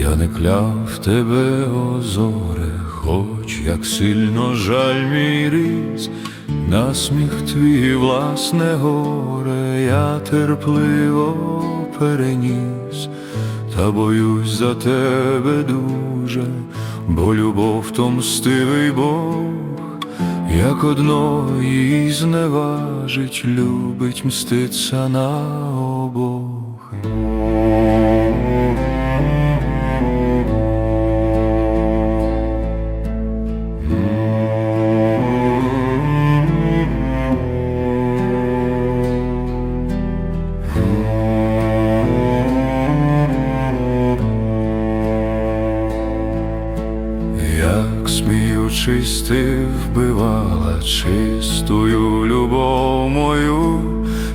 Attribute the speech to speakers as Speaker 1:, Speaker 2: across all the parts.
Speaker 1: Я не кляв тебе, озоре, хоч як сильно жаль мій ріс, насміх твій власне горе, я терпливо переніс, та боюсь за тебе дуже, бо любов то мстивий Бог, як одної зневажить, любить мститься на обох. Як сміючись, ти вбивала чистую любов мою,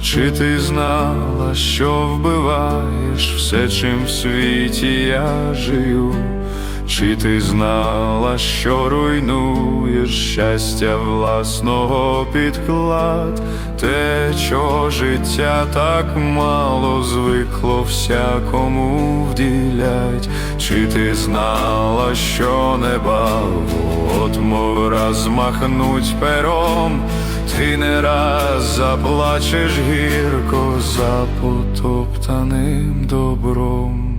Speaker 1: чи ти знала, що вбиваєш все, чим в світі я жию? Чи ти знала, що руйнуєш щастя власного підклад, те, чого життя так мало звикло всякому вділять, чи ти знала, що неба от мов раз махнуть пером, ти не раз заплачеш гірко за потоптаним добром.